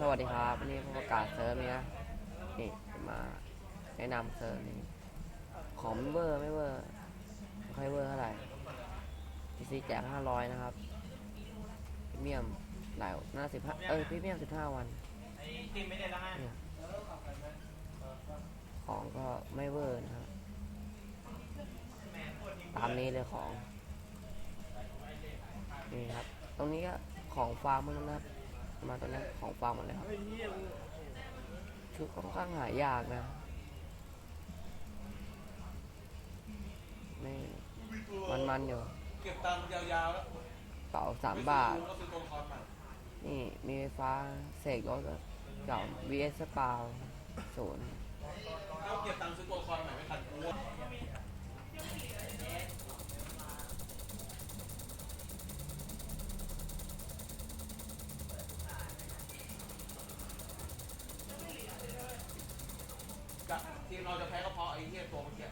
สวัสดีครับวันนี้ผมประกาศเซิร์ฟนี้นะนี่มาแนะนำเซิร์ฟนี้ของไม่เวอร์ไม่เวอร์ไม่ค่อยเวอร์เท่าไหร่พีซีแจกห้าร้อยนะครับพรีเมียมหลายหน้าสิบห้าเออพรีเมียมสิบห้าวันเนี่ยของก็ไม่เวอร์นะครับตามนี้เลยของนี่ครับ ตรงนี้ก็ของฟาร์มมดแล้วนะครับ มาตรงนั้นของฟาร์มหมดเลยครับชุดค่อนข้างหายากนะนี่มันมันอยู่เก็บตังค์ยาวๆแล้วเป๋าสามบาท นี่มีไฟฟ้าเสกรถเก่า VS สปาวศูนย์แล้วเก็บตังค์ซื้อตัวละครใหม่ไม่ทันกูว่าจะทีม เราจะแพ้ก็เพราะไอ้เหี้ยตัวเมื่อกี้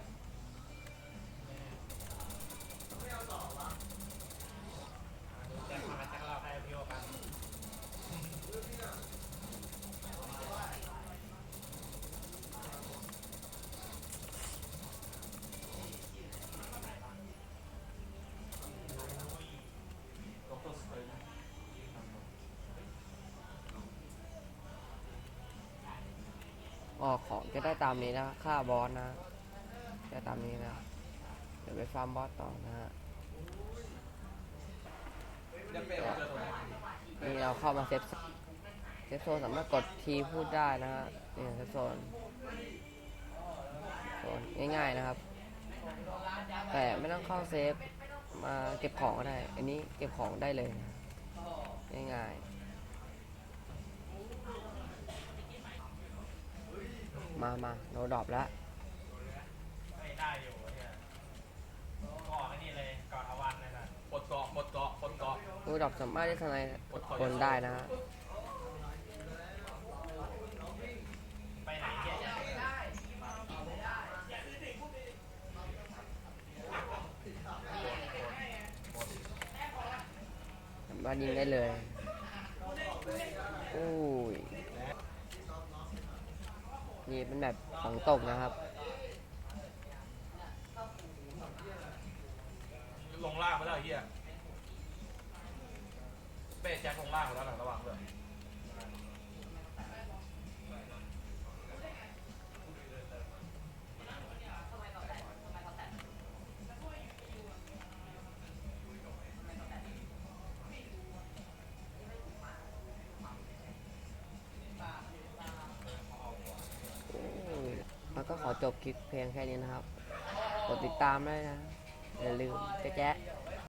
แจ็คมาแจ็คเราใครพี่โอกัน ด็อกเตอร์สเตน ออกของจะได้ตามนี้นะค่าบอสนะจะตามนี้นะ เดี๋ยวไปฟาร์มบอสต่อนะฮะมีเราเจอตัวไหนนี่เราเข้ามาเซฟเซฟโซนสามารถกดทีพูดได้นะฮะนี่เซฟโซนโซนง่ายๆนะครับ แต่ไม่ต้องเข้าเซฟมาเก็บของก็ได้ อันนี้เก็บของได้เลย ง่ายๆ มามาโนดรอปแล้วไม่ได้อยู่เนี่ยก่อนไอ้นี่เลยกอนอวันเลยนะปลดเกาะปลดเกาะปลดเกาะโนดอปสามารถที่ทนายคนได้นะฮะไปไหนเนี่ยสามารถยิงได้เลยอุ้ย นี่เป็นแบบของตกนะครับลงล่างไปแล้วไอ้เฮียเป้แจ็คลงล่างไปแล้วหลังระหว่างเลย อืม แล้วก็ขอจบคลิปเพียงแค่นี้นะครับ กดติดตามได้นะ อย่าลืมแจ๊ะ